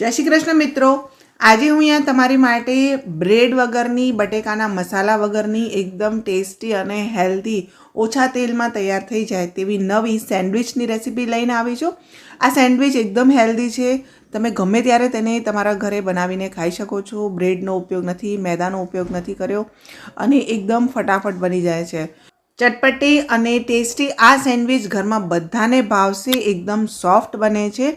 જય શ્રી કૃષ્ણ મિત્રો. આજે હું અહીંયા તમારી માટે બ્રેડ વગરની, બટેકાના મસાલા વગરની એકદમ ટેસ્ટી અને હેલ્ધી ઓછા તેલમાં તૈયાર થઈ જાય તેવી નવી સેન્ડવિચની રેસીપી લઈને આવી છું. આ સેન્ડવિચ એકદમ હેલ્ધી છે. તમે ગમે ત્યારે તેને તમારા ઘરે બનાવીને ખાઈ શકો છો. બ્રેડનો ઉપયોગ નથી, મેદાનો ઉપયોગ નથી કર્યો અને એકદમ ફટાફટ બની જાય છે. ચટપટી અને ટેસ્ટી આ સેન્ડવિચ ઘરમાં બધાને ભાવશે, એકદમ સોફ્ટ બને છે,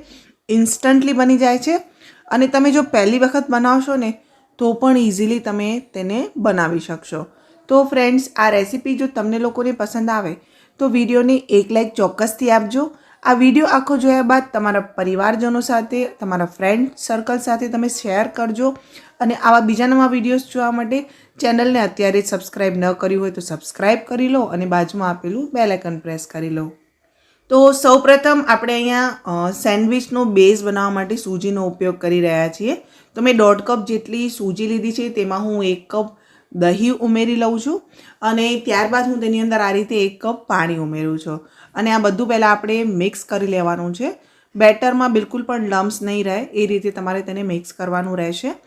ઇન્સ્ટન્ટલી બની જાય છે. અને તમે જો પહેલી વખત બનાવશો ને, તો પણ ઇઝીલી તમે તેને બનાવી શકશો. તો ફ્રેન્ડ્સ આ રેસીપી જો તમને લોકોને પસંદ આવે, તો વિડીયોને એક લાઈક ચોક્કસથી આપજો. આ વીડિયો આખો જોયા બાદ તમારા પરિવારજનો સાથે, તમારા ફ્રેન્ડ સર્કલ સાથે તમે શેર કરજો. અને આવા બીજા નવા વિડીયોઝ જોવા માટે ચેનલને અત્યારે સબસ્ક્રાઈબ ન કર્યું હોય તો સબસ્ક્રાઈબ કરી લો અને બાજુમાં આપેલું બેલાઇકન પ્રેસ કરી લો. તો સૌપ્રથમ આપણે અહીંયા સેન્ડવિચનો બેઝ બનાવવા માટે સૂજીનો ઉપયોગ કરી રહ્યા છીએ. તો મેં દોઢ કપ જેટલી સૂજી લીધી છે, તેમાં હું એક કપ દહીં ઉમેરી લઉં છું અને ત્યારબાદ હું તેની અંદર આ રીતે એક કપ પાણી ઉમેરું છું. અને આ બધું પહેલાં આપણે મિક્સ કરી લેવાનું છે. બેટરમાં બિલકુલ પણ લમ્સ નહીં રહે, એ રીતે તમારે તેને મિક્સ કરવાનું રહેશે.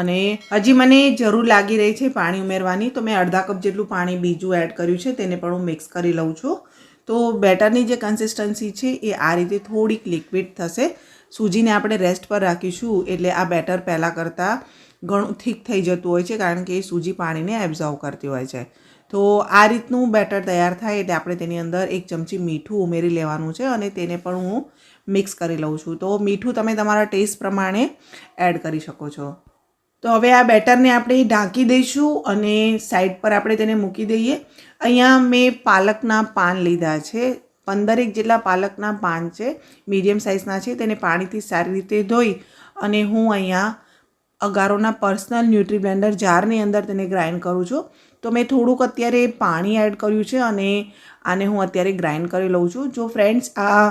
અને હજી મને જરૂર લાગી રહી છે પાણી ઉમેરવાની, તો મેં અડધા કપ જેટલું પાણી બીજું એડ કર્યું છે, તેને પણ હું મિક્સ કરી લઉં છું. તો બેટરની જે કન્સિસ્ટન્સી છે એ આ રીતે થોડીક લિક્વિડ થશે. સૂજીને આપણે રેસ્ટ પર રાખીશું એટલે આ બેટર પહેલાં કરતાં ઘણું થીક થઈ જતું હોય છે કારણ કે એ સૂજી પાણીને એબ્ઝોર્વ કરતી હોય છે. તો આ રીતનું બેટર તૈયાર થાય એટલે આપણે તેની અંદર એક ચમચી મીઠું ઉમેરી લેવાનું છે અને તેને પણ હું મિક્સ કરી લઉં છું. તો મીઠું તમે તમારા ટેસ્ટ પ્રમાણે એડ કરી શકો છો. તો હવે આ બેટરને આપણે ઢાંકી દઈશું અને સાઈડ પર આપણે તેને મૂકી દઈએ. અહીંયા મેં પાલકના પાન લીધા છે. પંદરેક જેટલા પાલકના પાન છે. મીડિયમ સાઇઝના છે. તેને પાણીથી સારી રીતે ધોઈ અને હું અહીંયા અગારોના પર્સનલ ન્યુટ્રી બ્લેન્ડર જારની અંદર તેને ગ્રાઇન્ડ કરું છું. તો મેં થોડુંક અત્યારે પાણી એડ કર્યું છે અને આને હું અત્યારે ગ્રાઇન્ડ કરી લઉં છું. જો ફ્રેન્ડ્સ આ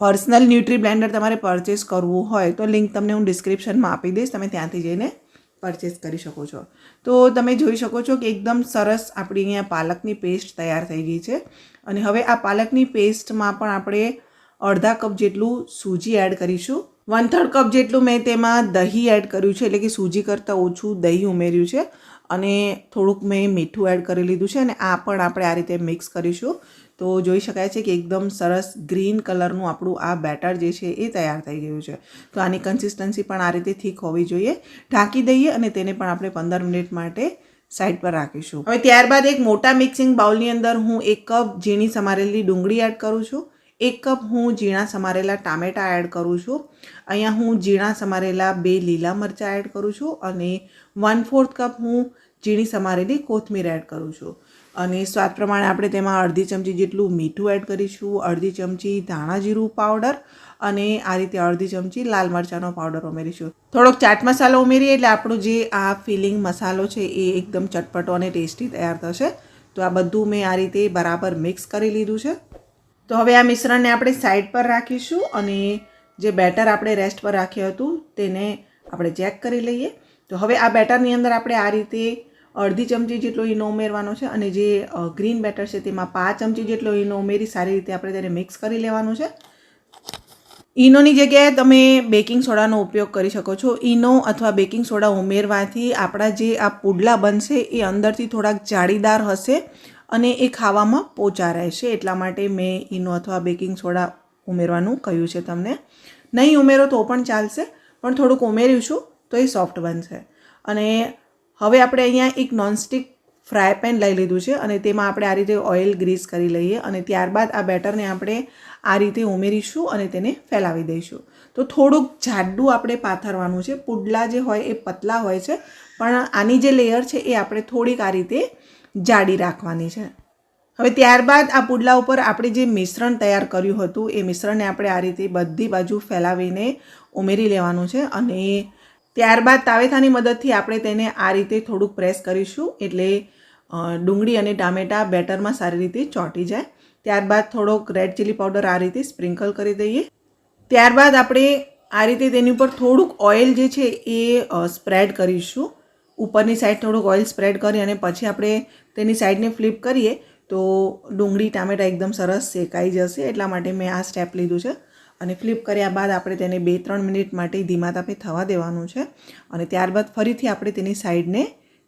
પર્સનલ ન્યુટ્રી બ્લેન્ડર તમારે પરચેસ કરવું હોય તો લિંક તમને હું ડિસ્ક્રિપ્શનમાં આપી દઈશ. તમે ત્યાંથી જઈને પરચેસ કરી શકો છો. તો તમે જોઈ શકો છો કે એકદમ સરસ આપણી અહીંયા પાલકની પેસ્ટ તૈયાર થઈ ગઈ છે. અને હવે આ પાલકની પેસ્ટમાં પણ આપણે અડધા કપ જેટલું સૂજી એડ કરીશું. વન થર્ડ કપ જેટલું મેં તેમાં દહીં એડ કર્યું છે, એટલે કે સૂજી કરતાં ઓછું દહીં ઉમેર્યું છે. અને થોડુંક મેં મીઠું એડ કરી લીધું છે અને આ પણ આપણે આ રીતે મિક્સ કરીશું. તો જોઈ શકાય છે કે એકદમ સરસ ગ્રીન કલરનું આપણું આ બેટર જે છે એ તૈયાર થઈ ગયું છે. તો આની કન્સિસ્ટન્સી પણ આ રીતે થીક હોવી જોઈએ. ઢાંકી દઈએ અને તેને પણ આપણે પંદર મિનિટ માટે સાઈડ પર રાખીશું. હવે ત્યારબાદ એક મોટા મિક્સિંગ બાઉલની અંદર હું એક કપ ઝીણી સમારેલી ડુંગળી એડ કરું છું. એક કપ હું ઝીણા સમારેલા ટામેટાં એડ કરું છું. અહીંયા હું ઝીણા સમારેલા બે લીલા મરચાં એડ કરું છું અને વન ફોર્થ કપ હું ઝીણી સમારેલી કોથમીર એડ કરું છું. અને સ્વાદ પ્રમાણે આપણે તેમાં અડધી ચમચી જેટલું મીઠું એડ કરીશું, અડધી ચમચી ધાણા જીરું પાવડર અને આ રીતે અડધી ચમચી લાલ મરચાંનો પાવડર ઉમેરીશું. થોડોક ચાટ મસાલો ઉમેરીએ એટલે આપણું જે આ ફિલિંગ મસાલો છે એ એકદમ ચટપટો અને ટેસ્ટી તૈયાર થશે. તો આ બધું મેં આ રીતે બરાબર મિક્સ કરી લીધું છે. તો હવે આ મિશ્રણને આપણે સાઈડ પર રાખીશું અને જે બેટર આપણે રેસ્ટ પર રાખ્યું હતું તેને આપણે ચેક કરી લઈએ. તો હવે આ બેટરની અંદર આપણે આ રીતે અડધી ચમચી જેટલો ઈનો ઉમેરવાનો છે અને જે ગ્રીન બેટર છે તેમાં પાંચ ચમચી જેટલો ઈનો ઉમેરી સારી રીતે આપણે તેને મિક્સ કરી લેવાનું છે. ઈનોની જગ્યાએ તમે બેકિંગ સોડાનો ઉપયોગ કરી શકો છો. ઈનો અથવા બેકિંગ સોડા ઉમેરવાથી આપણા જે આ પુડલા બનશે એ અંદરથી થોડાક જાળીદાર હશે અને એ ખાવામાં પોચા રહેશે. એટલા માટે મેં ઈનો અથવા બેકિંગ સોડા ઉમેરવાનું કહ્યું છે તમને. નહીં ઉમેરો તો પણ ચાલશે, પણ થોડુંક ઉમેરીશું તો એ સોફ્ટ બનશે. અને હવે આપણે અહીંયા એક નોનસ્ટિક ફ્રાય પેન લઈ લીધું છે અને તેમાં આપણે આ રીતે ઓઇલ ગ્રીસ કરી લઈએ અને ત્યારબાદ આ બેટરને આપણે આ રીતે ઉમેરીશું અને તેને ફેલાવી દઈશું. તો થોડુંક જાડું આપણે પાથરવાનું છે. પુડલા જે હોય એ પતલા હોય છે, પણ આની જે લેયર છે એ આપણે થોડીક આ રીતે જાડી રાખવાની છે. હવે ત્યારબાદ આ પુડલા ઉપર આપણે જે મિશ્રણ તૈયાર કર્યું હતું, એ મિશ્રણને આપણે આ રીતે બધી બાજુ ફેલાવીને ઉમેરી લેવાનું છે અને ત્યારબાદ તાવેથાની મદદથી આપણે તેને આ રીતે થોડુંક પ્રેસ કરીશું. એટલે ડુંગળી અને ટામેટાં બેટરમાં સારી રીતે ચોંટી જાય. ત્યારબાદ થોડોક રેડ ચીલી પાવડર આ રીતે સ્પ્રિંકલ કરી દઈએ. ત્યારબાદ આપણે આ રીતે તેની ઉપર થોડુંક ઓઇલ જે છે એ સ્પ્રેડ કરીશું. ઉપરની સાઈડ થોડુંક ઓઇલ સ્પ્રેડ કરી અને પછી આપણે તેની સાઈડને ફ્લિપ કરીએ તો ડુંગળી, ટામેટાં એકદમ સરસ શેકાઈ જશે. એટલા માટે મેં આ સ્ટેપ લીધું છે. અને ફ્લિપ કર્યા બાદ આપણે તેને બે ત્રણ મિનિટ માટે ધીમા તાપે થવા દેવાનું છે. અને ત્યારબાદ ફરીથી આપણે તેની સાઈડને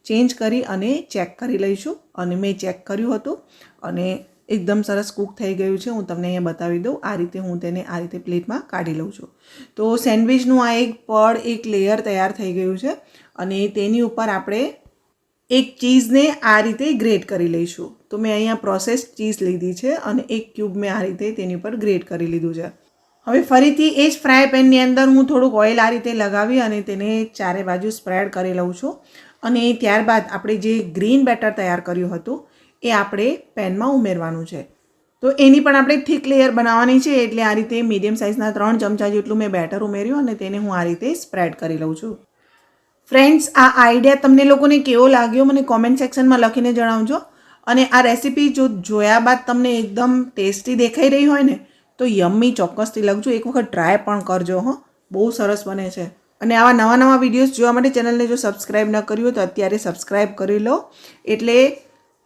ચેન્જ કરી અને ચેક કરી લઈશું. અને મેં ચેક કર્યું હતું અને એકદમ સરસ કૂક થઈ ગયું છે. હું તમને અહીંયા બતાવી દઉં. આ રીતે હું તેને આ રીતે પ્લેટમાં કાઢી લઉં છું. તો સેન્ડવિચનું આ એક પડ, એક લેયર તૈયાર થઈ ગયું છે. અને તેની ઉપર આપણે એક ચીઝને આ રીતે ગ્રેટ કરી લઈશું. તો મેં અહીંયા પ્રોસેસ ચીઝ લીધી છે અને એક ક્યુબ મેં આ રીતે તેની ઉપર ગ્રેટ કરી લીધું છે. હવે ફરીથી એ જ ફ્રાય પેનની અંદર હું થોડુંક ઓઇલ આ રીતે લગાવી અને તેને ચારે બાજુ સ્પ્રેડ કરી લઉં છું. અને ત્યારબાદ આપણે જે ગ્રીન બેટર તૈયાર કર્યું હતું, એ આપણે પેનમાં ઉમેરવાનું છે. તો એની પણ આપણે થીક લેયર બનાવવાની છે, એટલે આ રીતે મીડિયમ સાઇઝના ત્રણ ચમચા જેટલું મેં બેટર ઉમેર્યું અને તેને હું આ રીતે સ્પ્રેડ કરી લઉં છું. ફ્રેન્ડ્સ, આ આઈડિયા તમને લોકોને કેવો લાગ્યો મને કોમેન્ટ સેક્શનમાં લખીને જણાવજો. અને આ રેસીપી જો જોયા બાદ તમને એકદમ ટેસ્ટી દેખાઈ રહી હોય ને તો યમ્મી ચોક્કસથી લખજો. એક વખત ટ્રાય પણ કરજો, હો. બહુ સરસ બને છે. અને આવા નવા નવા વિડીયોઝ જોવા માટે ચેનલને જો સબસ્ક્રાઈબ ન કર્યું હોય તો અત્યારે સબસ્ક્રાઈબ કરી લો. એટલે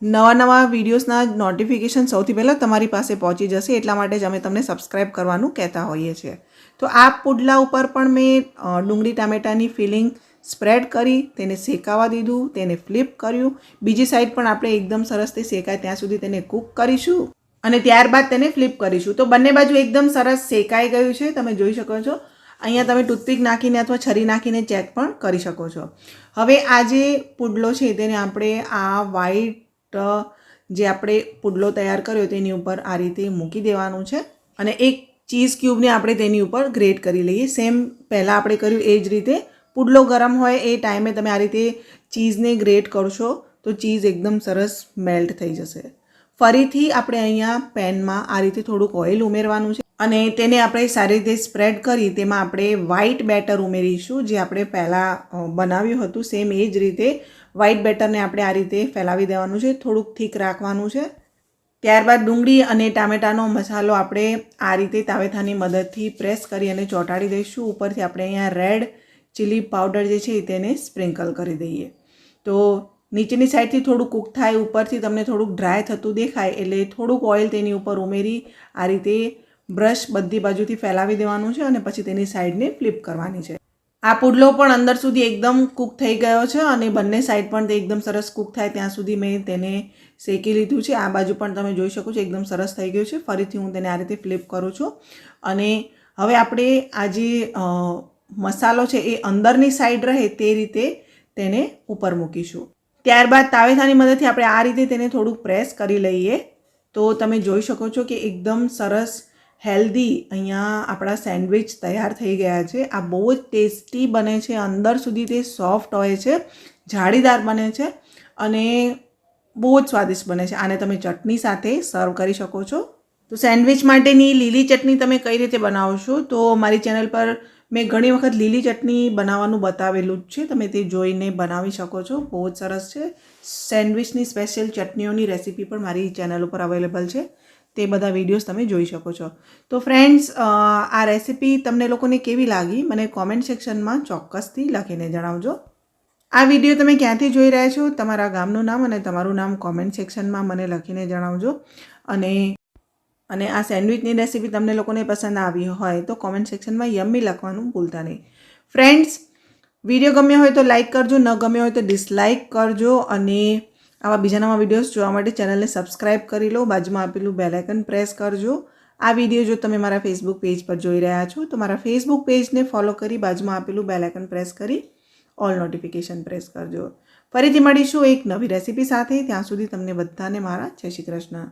નવા નવા વિડીયોઝના નોટિફિકેશન સૌથી પહેલાં તમારી પાસે પહોંચી જશે. એટલા માટે જ અમે તમને સબસ્ક્રાઈબ કરવાનું કહેતા હોઈએ છીએ. તો આ પુડલા ઉપર પણ મેં ડુંગળી ટામેટાની ફિલિંગ સ્પ્રેડ કરી, તેને શેકાવા દીધું, તેને ફ્લિપ કર્યું. બીજી સાઈડ પણ આપણે એકદમ સરસ તે શેકાય ત્યાં સુધી તેને કૂક કરીશું. અને ત્યારબાદ તેને ફ્લિપ કરીશું. તો બંને બાજુ એકદમ સરસ શેકાઈ ગયું છે. તમે જોઈ શકો છો. અહીંયા તમે ટૂથપીક નાખીને અથવા છરી નાખીને ચેક પણ કરી શકો છો. હવે આ જે પુડલો છે તેને આપણે આ વ્હાઈટ જે આપણે પુડલો તૈયાર કર્યો તેની ઉપર આ રીતે મૂકી દેવાનું છે. અને એક ચીઝ ક્યુબને આપણે તેની ઉપર ગ્રેટ કરી લઈએ. સેમ પહેલાં આપણે કર્યું એ જ રીતે. પુડલો ગરમ હોય એ ટાઈમે તમે આ રીતે ચીઝને ગ્રેટ કરશો તો ચીઝ એકદમ સરસ મેલ્ટ થઈ જશે. ફરીથી આપણે અહીંયા પેનમાં આ રીતે થોડુંક ઓઇલ ઉમેરવાનું છે અને તેને આપણે સારી રીતે સ્પ્રેડ કરી તેમાં આપણે વ્હાઇટ બેટર ઉમેરીશું, જે આપણે પહેલાં બનાવ્યું હતું, સેમ એ જ રીતે વ્હાઇટ બેટરને આપણે આ રીતે ફેલાવી દેવાનું છે, થોડુંક થીક રાખવાનું છે. ત્યારબાદ ડુંગળી અને ટામેટાનો મસાલો આપણે આ રીતે તાવેથાની મદદથી પ્રેસ કરી અને ચોંટાડી દઈશું. ઉપરથી આપણે અહીંયા રેડ ચીલી પાવડર જે છે તેને સ્પ્રિંકલ કરી દઈએ. તો નીચેની સાઈડથી થોડું કૂક થાય, ઉપરથી તમને થોડુંક ડ્રાય થતું દેખાય, એટલે થોડુંક ઓઇલ તેની ઉપર ઉમેરી આ રીતે બ્રશ બધી બાજુથી ફેલાવી દેવાનું છે અને પછી તેની સાઈડને ફ્લિપ કરવાની છે. આ પુડલો પણ અંદર સુધી એકદમ કૂક થઈ ગયો છે અને બંને સાઈડ પણ તે એકદમ સરસ કૂક થાય. ત્યાં સુધી મેં તેને શેકી લીધું છે. આ બાજુ પણ તમે જોઈ શકો છો એકદમ સરસ થઈ ગયું છે. ફરીથી હું તેને આ રીતે ફ્લિપ કરું છું. અને હવે આપણે આ જે મસાલો છે એ અંદરની સાઈડ રહે તે રીતે તેને ઉપર મૂકીશું. ત્યારબાદ તાવેથાની મદદથી આપણે આ રીતે તેને થોડુંક પ્રેસ કરી લઈએ. તો તમે જોઈ શકો છો કે એકદમ સરસ, હેલ્ધી અહીંયા આપણા સેન્ડવિચ તૈયાર થઈ ગયા છે. આ બહુ જ ટેસ્ટી બને છે. અંદર સુધી તે સોફ્ટ હોય છે, જાળીદાર બને છે અને બહુ જ સ્વાદિષ્ટ બને છે. આને તમે ચટણી સાથે સર્વ કરી શકો છો. તો સેન્ડવિચ માટેની લીલી ચટણી તમે કઈ રીતે બનાવશો તો મારી ચેનલ પર મેં ઘણી વખત લીલી ચટણી બનાવવાનું બતાવેલું જ છે. તમે તે જોઈને બનાવી શકો છો. બહુ જ સરસ છે. સેન્ડવિચની સ્પેશિયલ ચટણીઓની રેસીપી પણ મારી ચેનલ ઉપર અવેલેબલ છે. તે બધા વિડીયોઝ તમે જોઈ શકો છો. તો ફ્રેન્ડ્સ આ રેસીપી તમને લોકોને કેવી લાગી? મને કોમેન્ટ સેક્શનમાં ચોક્કસથી લખીને જણાવજો. આ વીડિયો તમે ક્યાંથી જોઈ રહ્યા છો? તમારા ગામનું નામ અને તમારું નામ કોમેન્ટ સેક્શનમાં મને લખીને જણાવજો. અને અને આ સેન્ડવિચની રેસીપી તમને લોકોને પસંદ આવી હોય તો કોમેન્ટ સેક્શનમાં યમ્મી લખવાનું ભૂલતા નહીં. ફ્રેન્ડ્સ વીડિયો ગમ્યો હોય તો લાઇક કરજો, ન ગમ્યો હોય તો ડિસલાઇક કરજો અને આવા બીજાનામાં વિડીયોઝ જોવા માટે ચેનલને સબસ્ક્રાઇબ કરી લો. બાજુમાં આપેલું બેલાઇકન પ્રેસ કરજો. આ વીડિયો જો તમે મારા ફેસબુક પેજ પર જોઈ રહ્યા છો, તો મારા ફેસબુક પેજને ફોલો કરી બાજુમાં આપેલું બેલાઇકન પ્રેસ કરી ઓલ નોટિફિકેશન પ્રેસ કરજો. ફરીથી મળીશું એક નવી રેસીપી સાથે. ત્યાં સુધી તમને બધાને મારા જય શ્રી કૃષ્ણ.